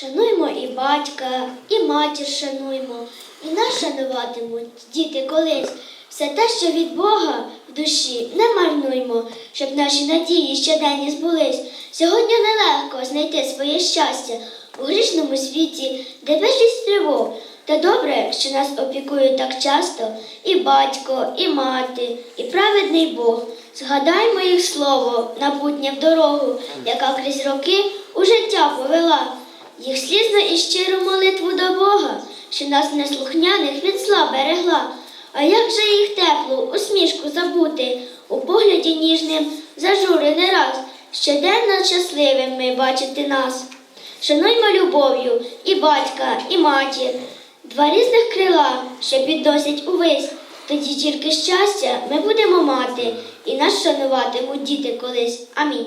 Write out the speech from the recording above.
Шануймо і батька, і матір шануймо, і нас шануватимуть діти колись. Все те, що від Бога в душі, не марнуймо, щоб наші надії щоденні збулись. Сьогодні нелегко знайти своє щастя у грішному світі, де безліч тривог. Та добре, що нас опікують так часто і батько, і мати, і праведний Бог. Згадаймо їх слово, напутнє в дорогу, яка крізь роки у життя повела. Їх слізну і щиру молитву до Бога, що нас неслухняних від зла берегла. А як же їх теплу, усмішку забути, у погляді ніжним зажури не раз, щоденно щасливими бачити нас. Шануймо любов'ю і батька, і матір, два різних крила, що підносять увесь. Тоді тільки щастя ми будемо мати, і нас шануватимуть діти колись. Амінь.